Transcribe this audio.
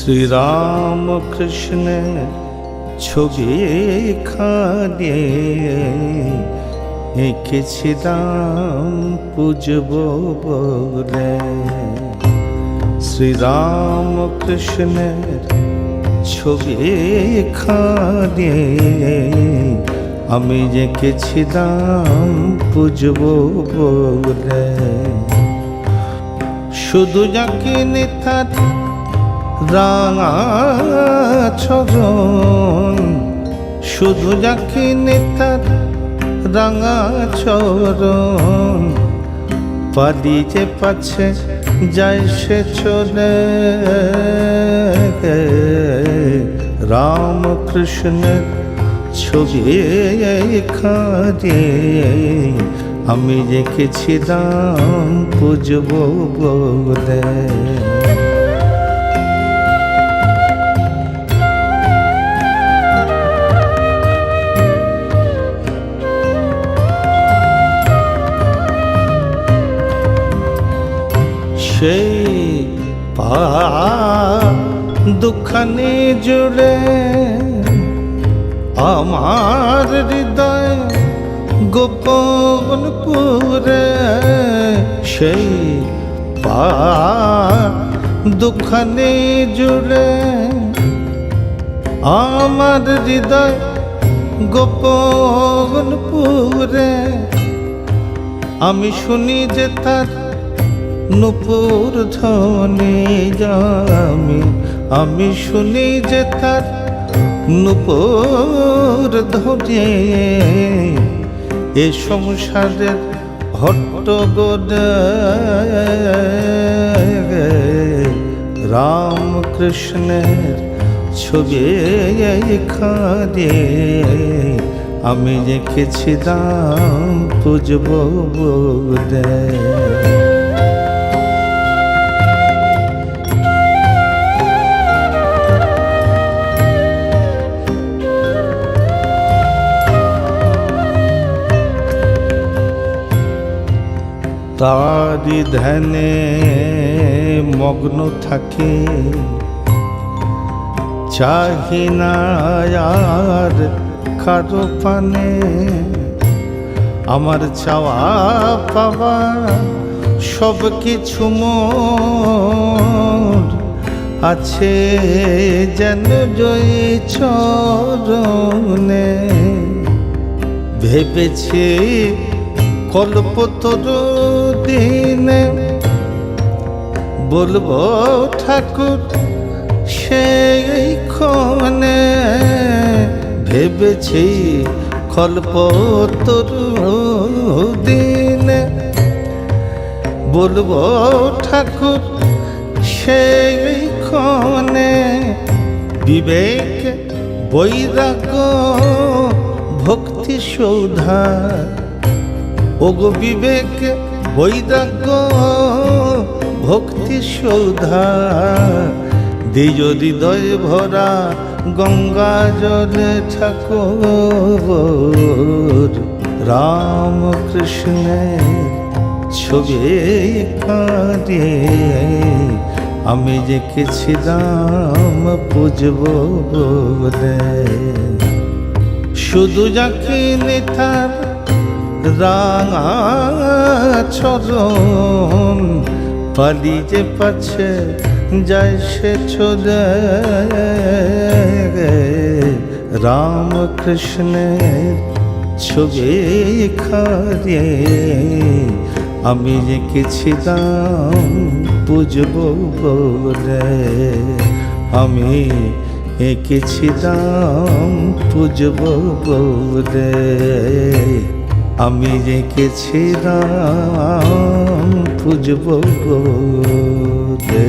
শ্রীরাম কৃষ্ণ ছবি খানে এঁকেছিলাম পুজব বলে। শ্রীরাম কৃষ্ণের ছবি খানে আমি এঁকেছিলাম পুজব বলে। শুধু যাকে নেতার রাঙা চরণ শুধু যাকে নেতার রাঙা চরণ পাদি যে পাচ্ছে যায় সে চলে। রাম কৃষ্ণের ছবি খারে আমি রেখেছিলাম পুজব বলে পা দুখানে জুড়ে আমার হৃদয় গোপন পুরে সেই পা দুখানে জুড়ে আমার হৃদয় গোপন পুরে আমি শুনি যে তার নুপুর ধ্বনি আমি আমি শুনি যে তার নুপুর ধ্বনি এ সংসারের হট্টগোদ রাম কৃষ্ণের ছবি খাদে আমি রেখেছিলাম পুজব বলে তারি ধ্যানে মগ্ন থাকে। চাহি না আর কারও পানে আমার চাওয়া পাওয়া সব কিছু মোর আছে যেন জয়ী চরণে। ভেবেছি কল্পতর দিনে বলব ঠাকুর সেই ক্ষণে ভেবেছি কল্পতর দিনে বলব ঠাকুর সেই ক্ষণে বিবেক বৈরাগ্য ভক্তি সৌধা ওগো বিবেক বৈরাগ্য, ভক্তি সৌধা দ্বিজ হৃদয় ভরা গঙ্গা জলে ঠাকুর। রাম কৃষ্ণের ছবি কাঁদে আমি রেখেছিলাম পুজব বলে। শুধু যাকে নেতার রাঙা চরণ পালি যে পাচ্ছে যায় সে চলে রাম কৃষ্ণের ছবি খারে আমি রেখেছিলাম পুজব বলে আমি এঁকেছিলাম পুজব বলে আমি রেখেছিলাম পুজব বলে